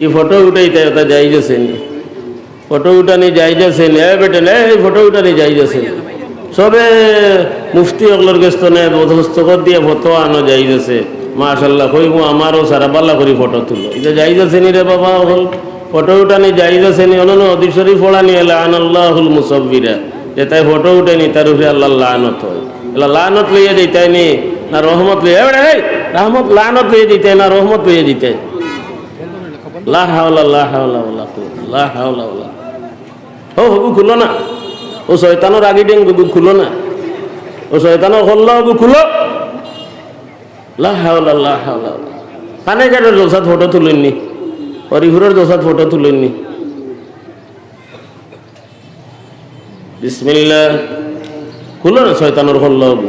এই ফটো উঠাইতে ওটা যাই গেছেন ফটো উঠানি যাই গেছেন এ বেটে এই ফটো উঠানি যাই গেছেন সবে মুফতি অগলোর গেস্ত নে হস্তকর দিয়ে ফটো আনো যাই গেছে মাশাল্লাহ কই মু আমারও সারা পাল্লা করি ফটো তুলো। এটা যাই নি রে বাবা হল ফটো উঠানি যাই গেছে নি অনন্য অদিশরী ফোড়ানি এলা আনাল্লাহুল মুসব্বিরা। যে তাই ফটো উঠেনি, তার উপরে আল্লাহ লানত হয়। এলা লানত লইয়ে দিতাই নি না রহমত লইয়ে রহমত লানত লইয়ে দিতে না রহমত লইয়ে দিতে ও হবু খুলো না। ও শয়তানোর আগে ডেং গুগু খুলো না। ও শয়তানোর হল্লা হবু খুলো। লা হাওলা লা হাওলা ওয়ালা কানে কাটার দোসাত ফটো তুলেননি। হরিহুরের দোসাত ফটো তুলেননি। বিসমিল্লাহ খুলো না শয়তানোর হল্লা হবু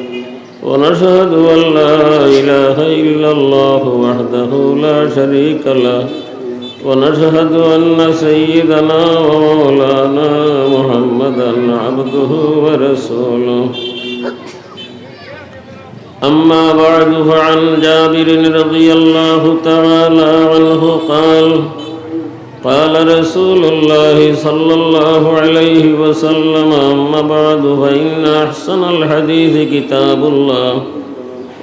ونشهد أن لا إله إلا الله وحده لا شريك له ونشهد أن سيدنا ومولانا محمدا عبده ورسوله أما بعد فعن جابر رضي الله تعالى عنه قال قال رسول الله صلى الله عليه وسلم أما بعد فإن أحسن الحديث كتاب الله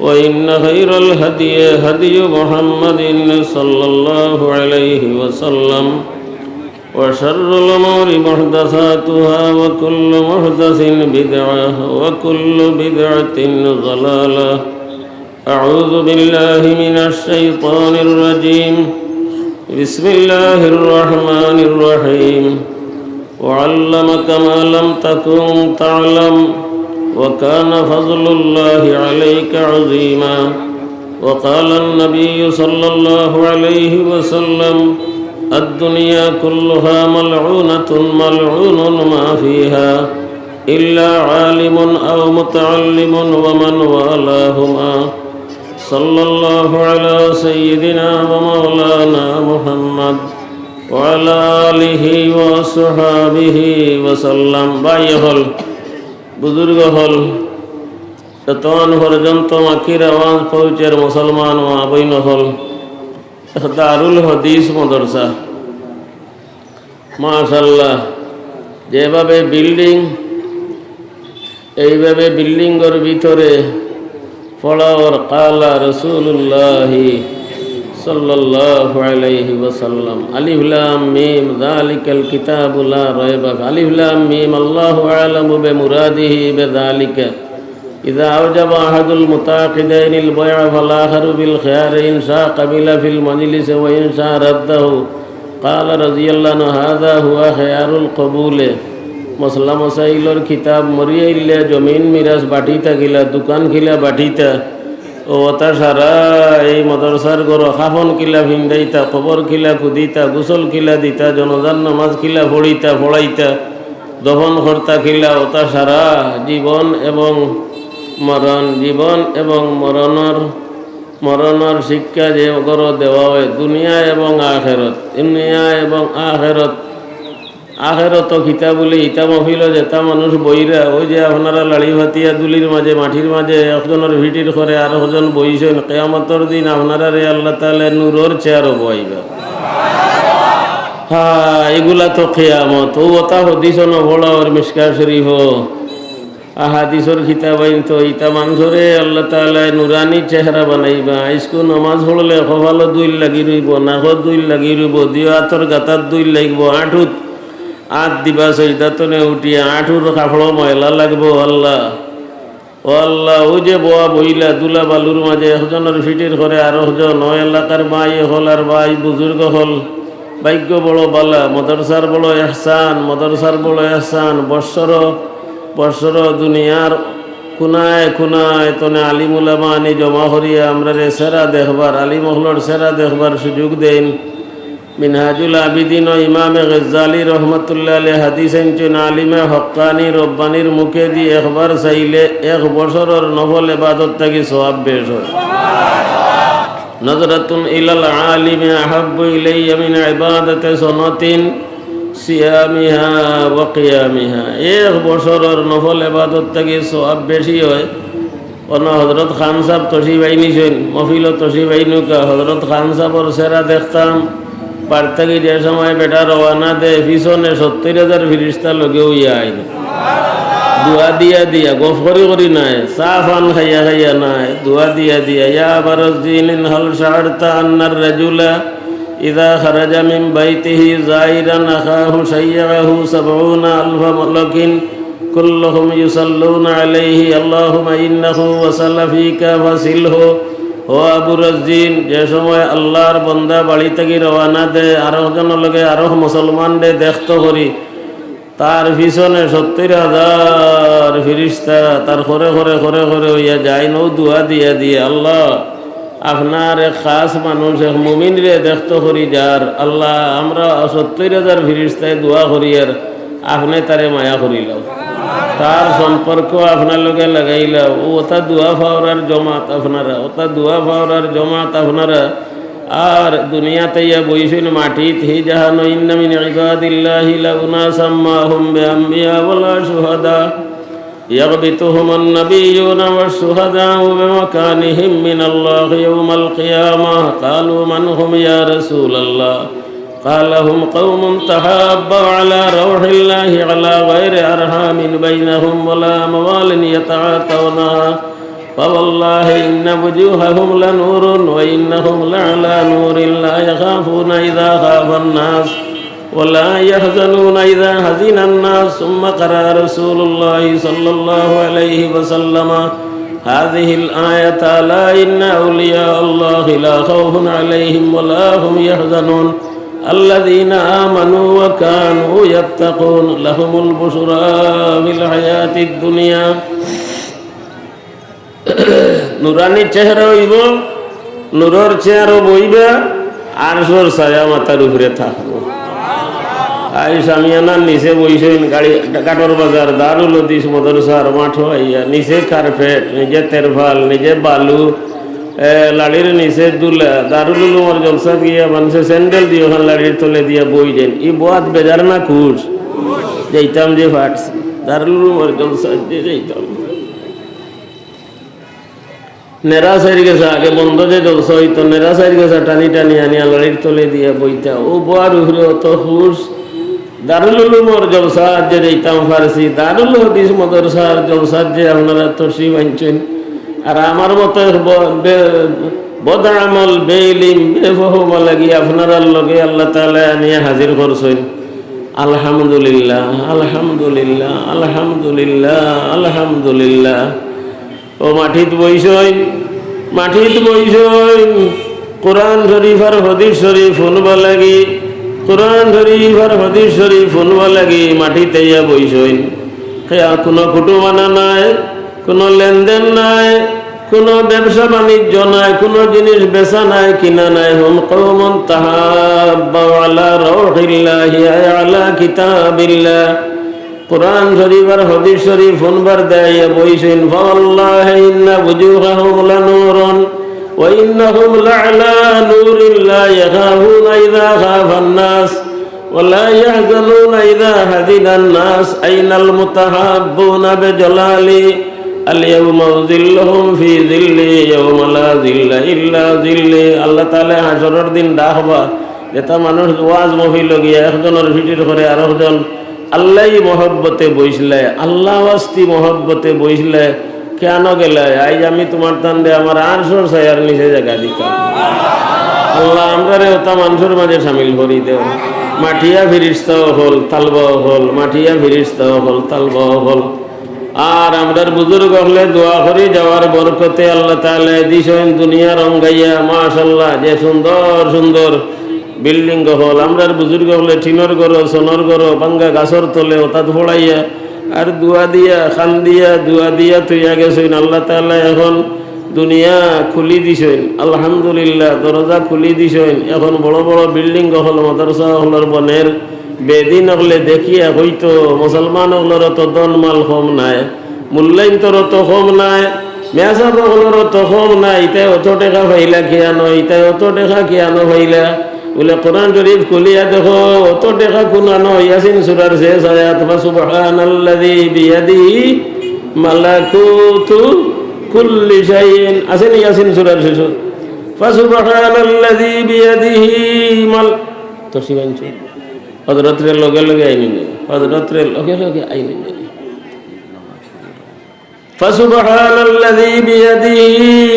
وإن خير الهدي هدي محمد صلى الله عليه وسلم وشر الأمور محدثاتها وكل محدث بدعة وكل بدعة ضلالة أعوذ بالله من الشيطان الرجيم بسم الله الرحمن الرحيم وعلمك ما لم تكن تعلم وكان فضل الله عليك عظيما وقال النبي صلى الله عليه وسلم الدنيا كلها ملعونة ملعون ما فيها إلا عالم أو متعلم ومن والاهما صلى الله على سيدنا ومولانا محمد وعلى آله وصحابه وسلم باي হল বুজুর্গ হল ততন পর্যন্ত মাকির আওয়াজ পৌঁছের মুসলমান ও আবৈন হল দারুল হদিস মদরসা মাশাল্লাহ যেভাবে বিল্ডিং এইভাবে বিল্ডিংয়ের ভিতরে ফলাওয়ার কালা রসুল্লাহ সাল্লাল্লাহু আলাইহি ওয়াসাল্লাম আলিফ লাম মিম যালিকাল কিতাবু লা রাইবা আলিফ লাম মিম আল্লাহু আ'লামু বিমুরাদিহি বিযালিকা إذا أوجب أحد المتعاقدين البيع فالآخر بالخيار إن شاء قبل في المجلس وإن شاء رده قال رضي الله عنه هذا هو خيار القبول মশলা মশাইলর কিতাব মরিয়ে ইল্লে জমিন মিরাজ বাটিতা গিলা দোকান খিলা বাটিতা ও ওটা সারা এই মদরসার গর খাফন কিলা ভিন্দাইতা খবর কিলা কুদিতা গুসল কিলা দিতা, জনজান নামাজ কিলা ফড়িতা ফড়াইতা দহন কর্তা কিলা ওটা সারা জীবন এবং মরণ জীবন এবং মরণর মরণর শিক্ষা যে গর দেওয়া হয় দুনিয়া এবং আখেরত দুনিয়া এবং আখেরত আখেরত খিতা বলে ইতা মহিল যেতা মানুষ বইরা, ওই যে আপনারা লাড়ি ভাতিয়া দুলির মাঝে, মাটির মাঝে, একজনের ভিটির করে আর একজন বইছেন, কেয়ামতর দিন আপনারা রে আল্লাহ তাহলে নূরর চেয়ারও বইবা। হ্যাঁ এগুলা তো কেয়ামত। ও ওতা হদিস নভলা ওর মিসকা শরীফ। আহাদিসর খিতাব আইন তো ইতা মানুষরে আল্লাহ তাআলা নুরানি চেহারা বানাইবা। আইসকু নমাজ পড়লে কপালো দুই লাগি রইব, নাকত দুই লাগি রইব দিও আতর গাতার দুই লাগব, আঁঠুত আট দিবা সৈদাতনে উঠিয়া আঁঠুর কাপড় ময়লা লাগবো, আল্লাহ। ও আল্লাহ ও যে বোয়া বইলা দুলা বালুর মাঝে একজনের ফিটির করে আর একজন ও এলাকার বাই হল আর বাই বুজুর্গ হল। ভাগ্য বড় বালা, মদরসার বড় এহসান, মদরসার বড় এহসান, বৎসর বৎসর দুনিয়ার খুনায় খুনায় তনে আলিমুলামা আনি জমা করিয়া আমরা রে সেরা দেখবার, আলিমহলর সেরা দেখবার সুযোগ দেন। মিনহাজুল আবিদিন ও ইমামে গজ্জালি রহমতুল্লাহ আলী হাদিস আনছেন আলিমে হক্কানি রব্বানির মুখে দিয়ে একবার চাইলে এক বছরের নফল এবাদত থাকি সব বেশ হয়। নজরাতুন ইলাল আলিমে আহাব্বু ইলাইয়া মিন ইবাদাতে সনাতিন সিয়ামিহা ওয়া কিয়ামিহা। এক বছরের নফল এবাদত থাকি সব বেশি হয়। অন হজরত খান সাহেব তসি বাইনিছেন মফিল তসি বাইনুকা হজরত খান সাহেবর সেরা দেখতাম। বার্তাগিরিয়ার সময় বেটা রওয়ানা দেয় পিছনে সত্তর হাজার ফিরিস্তা লোকে উইয়া আইন দোয়া দিয়া দিয়া গফ করি নাই, চা ফান খাইয়া খাইয়া নাই, দোয়া দিয়া দিয়া, ইয়া বারস দিন হল শাহরতা আন্নার রাজুলা ইদা খারাজা মিন বাইতিহি জাইরান আখাহু শাইয়াহু সাবউনা আলফা মালাকিন কুল্লুহুম ইউসাল্লুনা আলাইহি, আল্লাহুম্মা ইন্নাহু ওয়া সালাফিকা ফাসিলহু। ও আবু রাজিন যে সময় আল্লাহর বন্দা বাড়ি থেকে রওয়ানা দে আরও জনের লগে আরও মুসলমান দে দেখতো করি। তার পিছনে সত্তর হাজার ফিরিস্তা, তার করে করে করে করে হইয়া যায়, নৌ দুয়া দিয়া দিয়ে, আল্লাহ, আপনার এক খাস মানুষ, এক মুমিন রে দেখতো করি, যার আল্লাহ, আমরা সত্তর হাজার ফিরিস্তায় দোয়া করি, আর আপনি তারে মায়া করিলাম। তার সম্পর্ক আপনার লগে লাগাইলা ও ওটা দোয়া ফাওরার জমাত আপনারা ওটা দোয়া ফাওরার জমাত আপনারা আর দুনিয়াতে ইয়া বইছেন মাটিত হি জাহানো ইন্না মিন ইবাদিল্লাহি লাউনা সাম্মাহুম বিআম্বিয়া ওয়ালা শুহাদা يغبطهم النبيون والشهداء بمكانهم من الله يوم القيامة قالوا من هم يا رسول الله قال هم قوم تحابوا على روح الله على غير أرحام بينهم ولا موال يتعاطونها فوالله إن وجوههم لنور وإنهم لعلى نور لا يخافون إذا خاف الناس ولا يحزنون إذا حزن الناس ثم قرأ رسول الله صلى الله عليه وسلم هذه الآية ألا إن أولياء الله لا خوف عليهم ولا هم يحزنون الذين آمنوا وكانوا يتقون لهم البشرى في الحياة الدنيا নুরানি চেহারা হইব নুরর চেহারা বইবে আর সোর ছায়া মাথার উপরে থাকবো আই সামিয়ানার নিচে বইছেন গাড়ি কাটর বাজার দারুল দিস মদরসার মাঠ আইয়া নিচে কার্পেট নিজে তেরফাল নিজে বালু এ, লাড়ির নিচে দুলা, দারুল জলসা গিয়া মানুষে স্যান্ডেল দিয়ে ওখানে লাড়ির তলে দিয়া বই দেন। ই বোয়াত বেজার না খুশ? যেতাম যে ফাটছে। দারুল জলসা দিয়ে যেতাম নেরা গেছে, আগে বন্ধ যে জলসা হইতো নেরা সাইড গেছে, টানি টানি আনিয়া লড়ির তলে দিয়া বইতা। ও বোয়ার উপরে অত হুশ দারুল উলুমর জলসার যে যেতাম ফারসি, দারুল হদিস মদরসার জলসার যে আপনারা তসি বাঞ্চেন আর আমার মতো বদামল বেইলিম বেফহম লাগি আপনারা লগে আল্লাহ তাআলা আনিয়া হাজির করছেন। আলহামদুলিল্লাহ আলহামদুলিল্লাহ আলহামদুলিল্লাহ আলহামদুলিল্লাহ। ও মাটিত বইসই মাটিত বইসই কোরআন শরীফ আর হদিস শরীফ শুনবা লাগি কোরআন শরীফ আর হদিস শরীফ শুনবা লাগি মাটিতে ইয়া বইসই কোনো কুটুমানা নাই। কোনো লেনদেন নাই কোনো ব্যবসা বাণিজ্য নাই কোনো জিনিস বেচা নাই কিনা নাই হুম কৌমন তাহাব্বা আলা রৌহিল্লাহি আলা কিতাবিল্লাহ কোরআন শরীফ আর হদিস শরীফ শুনবার দেয় বইছেন ফাল্লাহ ইন্না বুজুহাহুম লানুরুন ওয়া ইন্নাহুম লাআলা নূরিন লা ইয়াখাফুনা ইযা খাফান নাস ولا يحزنون إذا حزن الناس أين المتحابون بجلالي اليوم ظلهم في ظلي يوم لا ظل إلا ظلي আল্লাহ তাআলা হাসরের দিন ডাকবা যেটা মানুষ ওয়াজ মহিল গিয়া একজনের ভিডির করে আর একজন আল্লাহ মহব্বতে বইসলে আল্লাহ ওয়াস্তি মহব্বতে বইসলে কেন গেলে আজ আমি তোমার তান্ডে আমার আর সর সায়ার নিচে জায়গা দিতাম আল্লাহ আমরা রে ওটা মানুষের মাঝে সামিল করি দেও মাটিয়া ফিরিস্তাও হল তালবাও হল মাটিয়া ফিরিস্তাও হল তালবাও হল আর আমরার বুজুর্গ হলে দোয়া করি, যাওয়ার বরকতে আল্লাহ তাহলে দিছেন দুনিয়া রঙ্গাইয়া মাশাল্লাহ যে সুন্দর সুন্দর বিল্ডিং হল। আমরার বুজুর্গ হলে টিনর গর সোনর গর বাঙ্গা গাছর তলে ওটা ফোড়াইয়া আর দুয়া দিয়া, খান দিয়া, দুয়া দিয়া তুইয়া গেছেন। আল্লাহ তাআলা এখন দুনিয়া খুলি দিছেন। আলহামদুলিল্লাহ, দরজা খুলি দিছেন। এখন বড় বড় বিল্ডিং হল, মাদ্রাসা হলর বনের বেদিন হলে দেখিয়া হইতো, মুসলমান হলর তো দন মাল কম নাই মূল্যায়ন তোর তো কম নাই মেয়াসাব হলর তো কম নাই, ইতাই অত টাকা পাইলা কিয়ানো ইতাই অত টাকা কিয়ানো পাইলা বলে কোরআন শরীফ খুলিয়া দেখো, অত টাকা কুনানো ইয়াসিন সুরার শেষ আয়াত, বা সুবহানাল্লাযী বিয়াদিহি মালাকুতু কুল্লি শাইইন, আসেন ইয়াসিন সুরার শেষ ফাসুবহানাল্লাযী বিয়াদিহি মাল তো শিবাঞ্চু হযরতের লগে লগে আইনি হযরতের লগে লগে আইনি فسبحان الذي بيده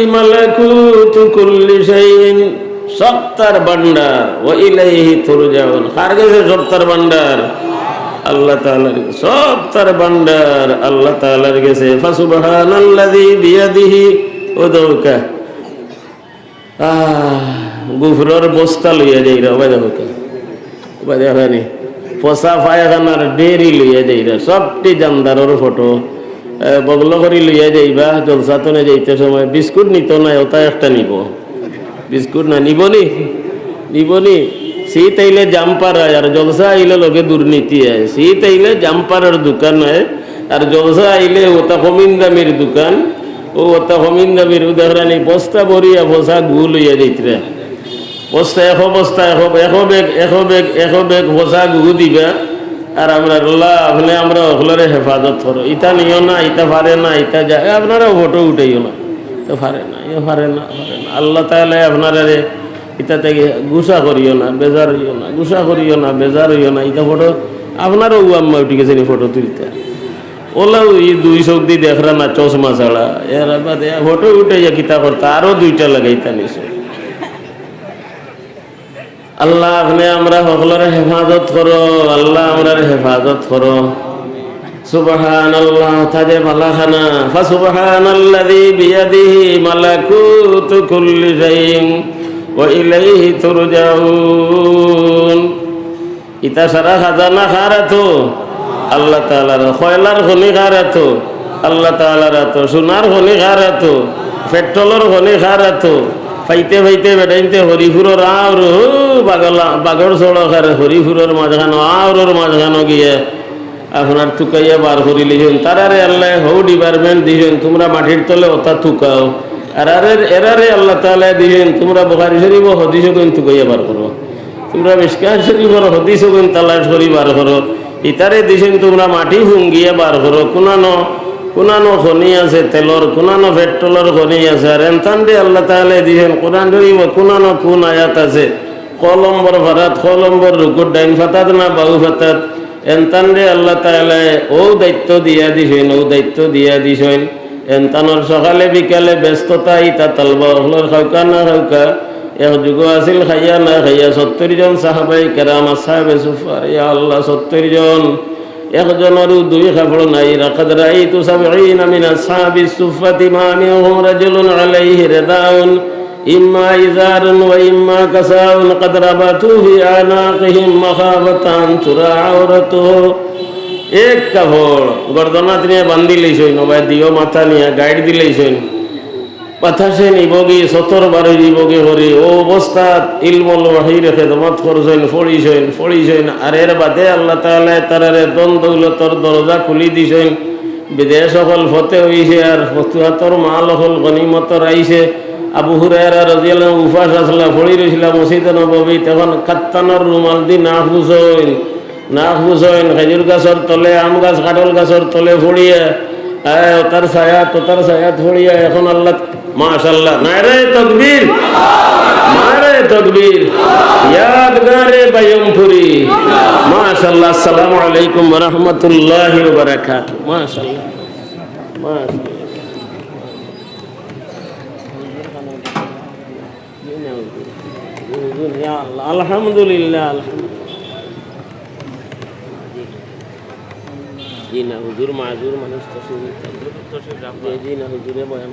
ملكوت كل شيء সত্তার ভান্ডার ও ইলাইহি তুরজাউন কার কাছে সত্তার ভান্ডার আল্লাহ তাআলার সত্তার ভান্ডার আল্লাহ তাআলার কাছে ফাসুবহানাল্লাযী বিয়াদিহি উদৌকা আহ গুফরর বস্তা লইয়া যাই রে ওবাই দেখো ওবাই দেখানি পচা পায়খানার ডেরি লইয়া যাই রে সবটি জানদারর ফটো বগল করি লইয়া যাইবা জলসাতনে যাইতে সময় বিস্কুট নিত নাই ওটা একটা নিব বিস্কুট না নিবনি নিবনি শীত আইলে জাম্পার হয় আর জলসা আইলে লোকে দুর্নীতি হয় শীত আইলে জাম্পারের দোকান হয় আর জলসা আইলে ওটা কমিন দামির দোকান ও ওটা কমিন দামির উদাহরণ বস্তা ভরিয়া বসা গু লইয়া যাইতরা বস্তা এশ বস্তা এশ এশ বেগ এশ বেগ এশ বেগ বসা গু দিবা। আর আমরা আল্লাহ, আপনি আমরা ওগুলোরে হেফাজত করো। ইটা নিও না, ইটা পারে না, ইটা যায় আপনারা ফটো উঠাইও না। তো পারে না ইয়ে পারে না পারে না। আল্লাহ তাহলে আপনারা রে ইটা থেকে গুসা করিও না, বেজার হইও না, গুসা করিও না, বেজার হইও না। ইটা ফটো, আপনারও আম্মা উঠে গেছে ফটো তুলতে। ওলাও এই দুই চোখ দেখরা না চশমা ছাড়া। এর বাদে ফটো উঠে যা কিতা করতে? আরও দুইটা লাগাইতা নিছো। আল্লাহ আপনি আমরা সকলের হেফাজত করো, আল্লাহ আমরা হেফাজত করো। সুবহান আল্লাহ তাজে মালাখানা ফাসুবহান আল্লাযী বিয়াদিহি মালাকুতু কুল্লি শাইইন ওয়া ইলাইহি তুরজাউন। ইতা সারা খাজানা খারাতো, আল্লাহ তাআলার খয়লার খনি খারাতো, আল্লাহ তাআলার তো সোনার খনি খারাতো, পেট্রোলের খনি খারাতো, ফাইতে ফাইতে বেটাইতে হরিফুরর আওর বাগলা বাগর সড়ক আর হরিফুরর মাঝখানো আওরর মাঝখানো গিয়ে আপনার বার করি তারারে আল্লাহ ডিপার্টমেন্ট তোমরা মাটির তলে আর আরে এরারে আল্লাহ দিছেন তোমরা হদিস কোন বার করো তোমরা শরীফর হদিস তালাশ করি বার করো ইতারে তোমরা মাটি ফুঙ্গিয়ে বার করো কোনানো কোনানো খনি আছে তেলর কোনানো পেট্রোলের খনি আছে। আর এনথান দিয়ে আল্লাহ তাহলে দিছেন কোরআন কোনানো কোন আয়াত আছে। কলম্বর ভারাত, কলম্বর রুকুর ডাইন ফাতাত না বাউ ফাতাত, এনতান রে আল্লাহ তাহলে ও দায়িত্ব দিয়া দিছেন, ও দায়িত্ব দিয়া দিছেন। এনতানোর সকালে বিকালে ব্যস্ততা ইতা তালবা হলর খাউকা না খাউকা এক যুগ আছিল খাইয়া না খাইয়া সত্তর জন সাহাবাই কেরাম সাহেবে সুফার ইয়া আল্লাহ সত্তর জন। একজনেরও দুই খাবড় নাই রাকাদ রাইতু সাবঈনা মিন আসহাবি সুফাতি মা মিনহুম রাজুলুন আলাইহি রিদাউন। ইম্মা ইজারুন ওয়া ইম্মা কাসাউন قد ربطوا في আনাকিহিম মাখাবাতান তুরা আওরাতুহু এক কাপড় গর্দনাত নিয়ে বান্ধি লইছইন ওবাই দিও মাথা নিয়ে গাইড দিলেইছইন বাতাসে নিবগি সতর বারে নিবগি হরি ও অবস্থাত ইলমল ওয়াহি রেখে দমত করছেন ফড়িছেন ফড়িছেন আর এর বাদে আল্লাহ তাআলা তারারে দন দৌলতর দরজা খুলি দিছেন বিদেশ সকল ফতে হইছে আর ফতুহাতর মাল হল গনিমতর আইছে আবু হুরায়রা রাদিয়াল্লাহু উফাস আসলা ফড়ি রইছিল মসজিদ নববী তখন কাত্তানর রুমাল দি না হুসইন না হুসইন খেজুর গাছর তলে, আম গাছ, কাঁঠাল গাছর তলে ফড়িয়ে, আয় তার ছায়া তো তার ছায়া ফড়িয়ে, এখন আল্লাহ মাশাল্লাহ নারে তকবীর নারে তকবীর, ইয়াদগারে বায়মপুরি মাশাল্লাহ আসসালামু আলাইকুম ওয়া রাহমাতুল্লাহি ওয়া বারাকাতুহু মাশাল্লাহ মাশাল্লাহ ইয়া আল্লাহ আলহামদুলিল্লাহ আলহামদুলিল্লাহ। জি না হুজুর মাজুর মানুষ তসির জি না হুজুরে বয়ান।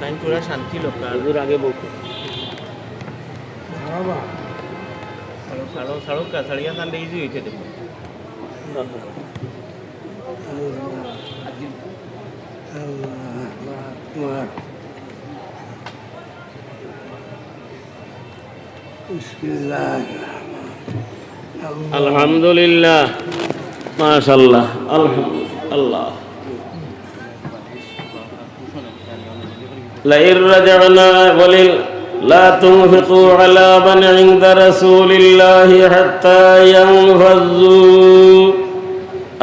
টাইম পুরা শান্তি লোক হুজুর আগে বলতো। সাড়ো সাড়ো কাছাড়িয়া কান্দে ইজি হয়েছে দেখুন আলহামদুলিল্লাহ মাশাল্লাহ আলহামদুলিল্লাহ لئن رجعنا ولل لا تنفقوا على من عند رسول الله حتى ينفذوا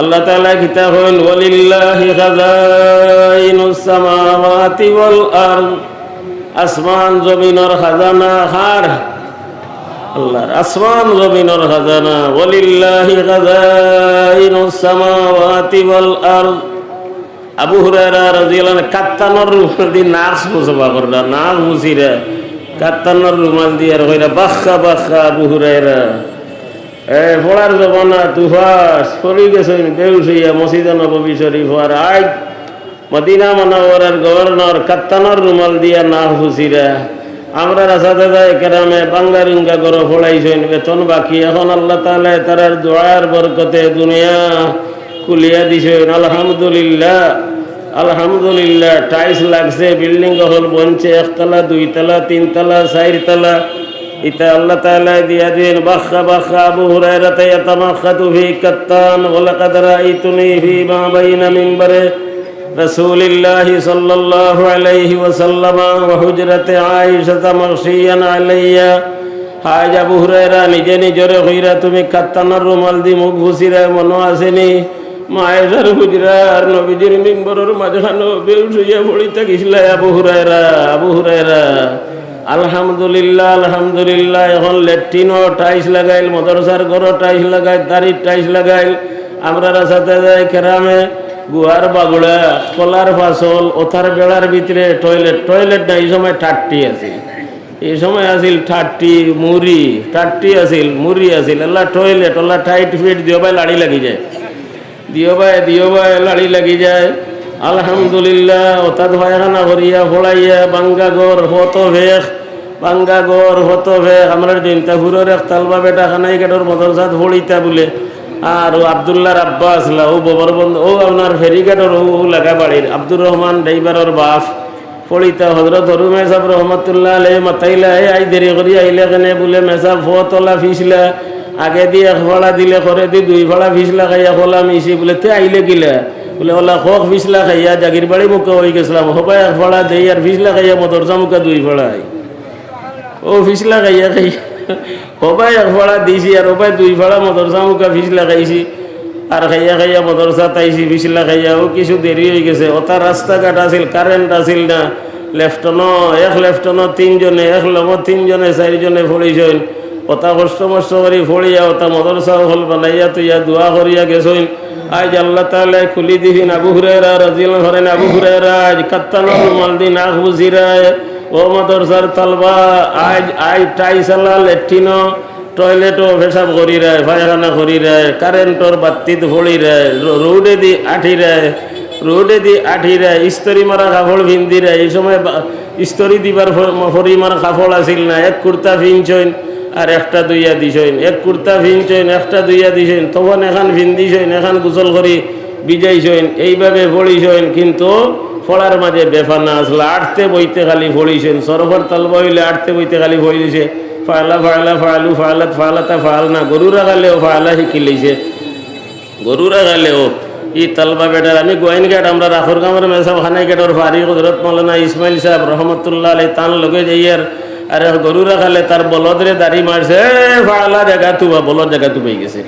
আল্লাহ তাআলা কিতাব হইল ওয়ালিল্লাহি খাজাইনুস সামাওয়াতি ওয়াল আরদ আসমান জমিনের খাজানা হার আল্লাহর আসমান জমিনের খাজানা, ওয়ালিল্লাহি খাজাইনুস সামাওয়াতি ওয়াল আরদ। আবু হুরায়রা রাদিয়াল্লাহু কাত্তানোর রুমাল দিয়ে নাচ মুসবা করলা নাচ মুসিরা কাত্তানোর রুমাল দিয়ে কইরা, বাখা বাখা, আবু হুরায়রা, এ ফোড়ার জমানা তুফাস ফরি গেছেন বেউসিয়া মসজিদ নববী শরীফ আর আজ মদিনা মানবরের গভর্নর কাত্তানোর রুমাল দিয়া না হুসিরা আমরা রাসাদাদা কেরামে বাংলা রুঙ্গা করে ফোড়াইছেন। বেতন বাকি, এখন আল্লাহ তাআলা তারার দোয়ার বরকতে দুনিয়া খুলিয়া দিছেন। আলহামদুলিল্লাহ আলহামদুলিল্লাহ, টাইলস লাগছে, বিল্ডিং হল বনছে, একতলা, দুইতলা, তিনতলা, চারতলা। ইতা আল্লাহ তাআলা দিয়া দিন বাখা বাখা আবু হুরায়রাতে ইয়াতামাখাতু ফি কাত্তান, ওয়া লাকাদ রাআইতুনি ফি মা বাইনা মিনবারে। রাসূলিল্লাহি সাল্লাল্লাহু আলাইহি ওয়াসাল্লাম ওয়া হুজরাতে আয়েশা মাগশিয়ান আলাইয়া। হাজ আবু নিজে নিজরে কইরা তুমি কাত্তানার রুমাল দি মুখ ঘুষিরা মনো আসেনি। মায়ের হুজরা আর নবীজির মিম্বরের মাঝখানো বেউসইয়া পড়িতে গেছিলা আবু হুরায়রা আবু হুরায়রা। আলহামদুলিল্লাহ আলহামদুলিল্লাহ, এখন লেট্রিনও টাইস লাগাইল, মদরসার ঘরও টাইস লাগাইল, দাড়ির টাইস লাগাইল। আমরা সাথে যাই কেরামে। গুয়ার বাগুড়া কলার ফাসল ওথার বেড়ার ভিতরে টয়লেট টয়লেট না, এই সময় ঠাট্টি আছে এই সময় আছিল ঠাট্টি, মুড়ি, ঠাট্টি আছিল, মুড়ি আছিল। এলা টয়লেট ওলা টাইট ফিট দিও ভাই লাড়ি লাগি যায়। দিও ভাই দিও ভাই লাড়ি লাগি যায়। আলহামদুলিল্লাহ অর্থাৎ ভাইখানা করিয়া ফোড়াইয়া বাঙ্গা গর হত ভেখ, বাঙ্গা গর হত ভেখ। আমরা দিনটা ফুরের এক তালবা বেটা খানাই গেটর মদরসাত ফড়িতা বলে। আর ও আবদুল্লাহর আব্বা আসলা ও ববর বন্ধু, ও আপনার ফেরিঘাটর ও লাগা বাড়ির আব্দুর রহমান ড্রাইভারের বাপ ফড়িতা হজরত হরু মেসাব রহমতুল্লাহ আলহ মাতাইলা এই আই দেরি করি আইলে কেনে বলে মেসাব ফতলা ফিসলা, আগে দিয়ে এক ফড়া দিলে করে দি দুই ফড়া ফিসলা খাইয়া খোলা মিশি, বলে তে আইলে গিলা, বলে ওলা খোক ফিসলা খাইয়া জাগির বাড়ি মুখে হয়ে গেছিলাম হবাই এক ফড়া দেই আর ফিসলা খাইয়া মদরসা মুখে দুই ফড়াই ও ফিসলা খাইয়া খাই হবাই এক ফড়া দিছি আর ওবাই দুই ফড়া মদরসা মুখা ফিস খাইছি আর খাইয়া খাইয়া মদরসা তাইছি ফিস খাইয়া ও কিছু দেরি হয়ে গেছে। ওটা রাস্তাঘাট আছিল কারেন্ট আছিল না। লেফটনো এক লেফটনো তিনজনে, এক লব তিনজনে চারিজনে ফড়িছেন ওটা কষ্ট মষ্ট করি ফড়িয়া ওটা মদরসা হল বানাইয়া তুইয়া দোয়া করিয়া গেছইন। আজ আল্লাহ তালে খুলি দিহিন আবু হুরায়রা রাদিয়াল্লাহু করেন আবু হুরায়রা, আজ কাত্তানোর রুমাল দিন আখ বুঝিরায় ও মদরসার তালবা, আজ আজ টাইসালা লেট্রিনো টয়লেটও পেশাব করি রায় পায়খানা করি রায় কারেন্টর বাত্তিত ফড়ি রায় রোডে দি আঠি রায় রোডে দি আঠি রায় ইস্তরি মারা কাপড় ভিন্দি রায় এই সময় ইস্তরি দিবার ফ- ফড়ি মারা কাপড় আছিল না, এক কুর্তা ভিনছইন আর একটা দুইয়া দিছইন এক কুর্তা ভিনছইন একটা দুইয়া দিছইন তখন এখান ভিন্দিছইন এখান গোসল করি বিজাইছইন এইভাবে ফড়িছইন কিন্তু ফড়ার মাঝে বেফানা আসলে, আটতে বইতে খালি ফড়িছেন সরফর তালবা হইলে আটতে বইতে খালি ফড়ি দিছে ফালা ফালা ফালু ফালাত ফালাতা ফাল না, গরুরা গালেও ফালা শিকি লইছে। গরুরা গালেও, ই তালবা বেটার, আমি গোয়াইন গেট, আমরা রাখর গামের মেসাব, খানাই গেটর ফারি হজরত মৌলানা ইসমাইল সাহেব, রহমতুল্লাহ আলাই তান লগে যাইয়ার আরে গরুরা খালে তার বলদরে দাড়ি মারছে ফালা জায়গা তুবা, বলদ জায়গা তুবাই গেছে।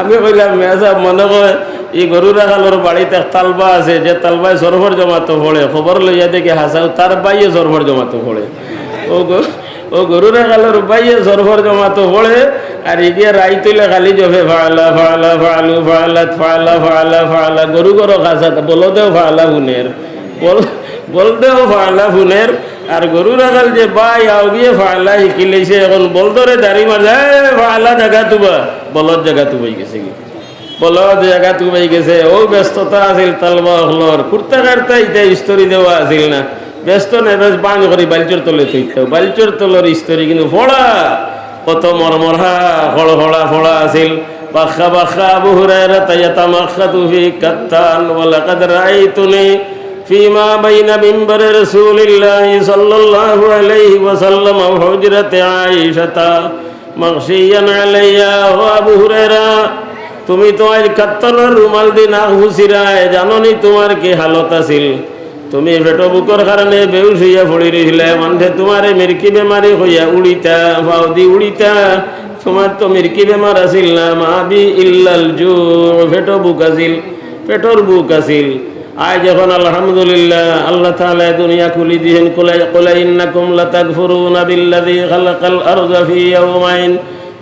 আমি কইলাম মেসাব মনে কয় এই গরুরা খালোর বাড়িতে তালবা আছে, যে তালবায় সরফর জমাতো পড়ে, খবর লইয়া দেখে হাসাও তার বাইয়ে সরফর জমাতো পড়ে। ও গো- ও গরুরা কালোর বাইয়ে সরফর জমাতো পড়ে, আর এগিয়ে রাই তুলে খালি জফে ফালা ফালা, ফালু ফালাত ফালা ফালা ফালা, গরু গরু খাসা, বলদেও ফালা ফুনের বল, বলদেও ফালা ফুনের আর গরু রাখাল যে বাই, আও গিয়ে ফালা শিকিলেছে এখন বল ধরে দাঁড়ি মারছে ফালা জায়গা তুবা। বলত জায়গা তুবাই গেছে কি? বলত জায়গা তুবাই গেছে। ও ব্যস্ততা আছিল, তালবা হলর। কুর্তা কার্তা ইটা ইস্তরি দেওয়া আছিল না। ব্যস্ত নেই বেশ বাং করি বালচোর তলে থইতে বালচোর তলর ইস্তরি কিন্তু ফোড়া। কত মরমরহা ফড় ফড়া ফড়া আছিল। বাখা বাখা আবু হুরায়রা তাইয়া তামাখা তুফি কাত্তান ওয়ালাকাদ রাইতুনি فيما بين منبر رسول الله صلى الله عليه وسلم وحجرة عائشة مغشيا علي وأبو هريرة তুমি তো আজ কাত্তরের রুমাল দি না হুসিরায় জাননি তোমার কি হালত আছিল তুমি পেটো বুকর কারণে বেউস হইয়া পড়ি রইলে মানতে তোমার মির্কি বেমারি হইয়া উড়িতা ফাউদি উড়িতা তোমার তো মির্কি বেমার আছিল না মাবি ইল্লাল জু পেটো বুক আছিল পেটর বুক আছিল আজ যখন আলহামদুলিল্লাহ আল্লাহ তাআলা দুনিয়া খুলি দিয়েন কুলাই কুলাই ইন্নাকুম লাতাগফুরুনা বিল্লাযী খালাকাল আরদা ফি ইয়াওমাইন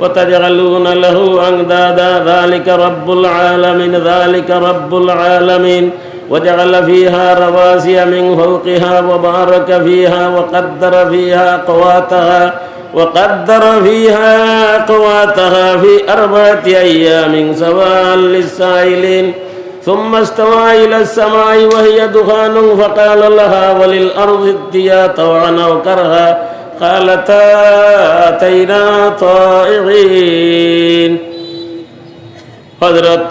وتجعلون له أندادا ذلك رب العالمين ذلك رب العالمين وجعل فيها رواسي من فوقها وبارك فيها وقدر فيها قواتها وقدر فيها قواتها في أربعة أيام سواء للسائلين ثم استوى إلى السماء وهي دخان فقال لها وللأرض ائتيا طوعا أو كرها قالتا أتينا طائعين হজরত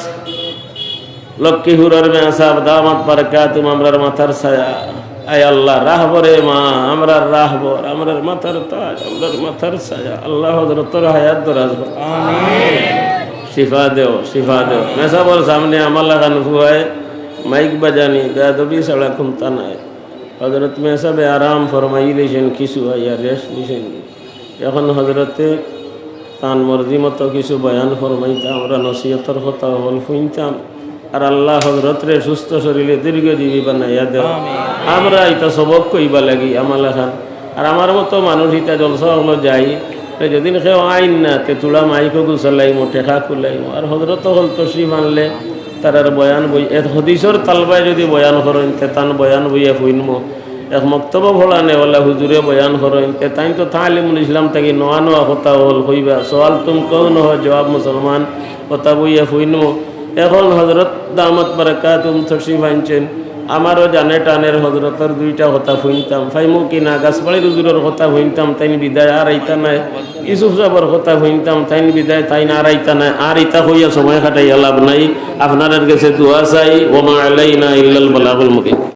লক্ষ্মীহুরের মেসাব দামাত বারকাতুম আমরার মাথার ছায়া আয় আল্লাহ রাহবরে মা আমরার রাহবর আমরার মাথার তাজ আমরার মাথার ছায়া আল্লাহ হজরতর হায়াত দরাজ শিফা দেও শিফা দেও। মেসাবর সামনে আমার লাগানো হুয়ায় মাইক বাজানি বেদবি ছাড়া খুমতা নাই হজরত মেসাবে আরাম ফরমাই লিছেন কিছু আইয়া রেস্ট লিছেন এখন হজরতে তান মর্জি মতো কিছু বয়ান ফরমাইতাম আমরা নসিহতর কথা হল শুনতাম আর আল্লাহ হজরতরে সুস্থ শরীরে দীর্ঘজীবী বানাইয়া দেও। আমরা এটা সবক কইবা লাগি আমার লেখান আর আমার মতো মানুষ ইটা জলসা হলো যাই যেদিন কেউ আইন না, তে তুলা মাইকো গুছালাইমো টেকা খুলাইমো আর হজরত হল তসরিফ আনলে, তার আর বয়ান বই এ হদিসর তালবায় যদি বয়ান করেন, তে তান বয়ান বইয়া ফুইনমো। এক মক্তব্য ভোলা নেওয়ালা হুজুরে বয়ান করেন, তে তাই তো তালিমুল ইসলাম থেকে নোয়া নোয়া কথা হল হইবা সওয়াল তুম কেউ নহ, জবাব মুসলমান, কথা বইয়া ফুইনমো। এখন হজরত দামত বারাকাতুম তসরিফ আনছেন। আমারও জানে টানের হজরতর দুইটা কথা শুনতাম। ফাইমু কিনা গাছপাড়ির হুজুরের কথা শুনতাম, তাইন বিদায় আর আইতা নাই। ইসুফ সাবর কথা শুনতাম, তাইন বিদায়, তাইন আর আইতা নাই। আর ইতা হইয়া সময় কাটাইয়া লাভ নাই। আপনার কাছে দোয়া চাই, ওমা আলাইনা ইল্লাল বালাগুল মুকিম